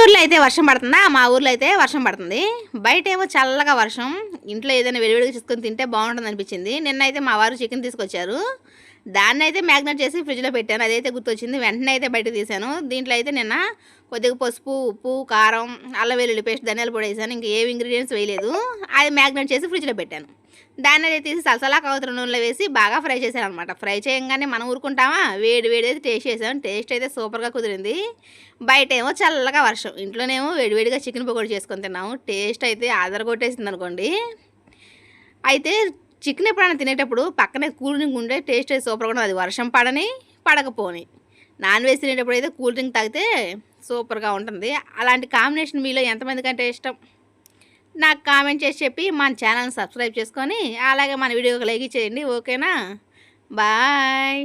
గుంటూరులో అయితే వర్షం పడుతుందా? మా ఊర్లో అయితే వర్షం పడుతుంది. బయట ఏమో చల్లగా వర్షం. ఇంట్లో ఏదైనా విడివిడిగా చూసుకొని తింటే బాగుంటుంది అనిపించింది. నిన్న అయితే మా వారు చికెన్ తీసుకొచ్చారు. దాన్ని అయితే మ్యాగ్నెట్ చేసి ఫ్రిడ్జ్లో పెట్టాను. అదైతే గుర్తొచ్చింది. వెంటనే అయితే బయట తీసాను దీంట్లో అయితే నిన్న కొద్దిగా పసుపు ఉప్పు కారం అల్లం వెల్లుల్లి పేస్ట్ ధనియాల పొడి వేసాను. ఇంకా ఏ ఇంగ్రీడియంట్స్ వేయలేదు. అది మ్యాగ్నెట్ చేసి ఫ్రిడ్జ్లో పెట్టాను. దాన్ని అయితే తీసి సలసలా కవతల నూనెలో వేసి బాగా ఫ్రై చేశాను అనమాట ఫ్రై చేయగానే మనం ఊరుకుంటామా? వేడి వేడి అయితే టేస్ట్ చేసాం. టేస్ట్ అయితే సూపర్గా కుదిరింది. బయట ఏమో చల్లగా వర్షం. ఇంట్లోనేమో వేడివేడిగా చికెన్ పకోడీ చేసుకొని తిన్నాము. టేస్ట్ అయితే ఆధార కొట్టేసింది అనుకోండి. అయితే చికెన్ ఎప్పుడైనా తినేటప్పుడు పక్కనే కూల్ డ్రింక్ ఉండే టేస్ట్ అయితే సూపర్గా ఉండదు. అది వర్షం పడని పడకపోని. నాన్ వెజ్ తినేటప్పుడు అయితే కూల్ డ్రింక్ తాగితే సూపర్గా ఉంటుంది. అలాంటి కాంబినేషన్ మీలో ఎంతమంది కంటే ఇష్టం? నాకు కామెంట్ చేసి చెప్పి మన ఛానల్ని సబ్స్క్రైబ్ చేసుకొని అలాగే మన వీడియోకి లైక్ చేయండి ఓకేనా? బాయ్.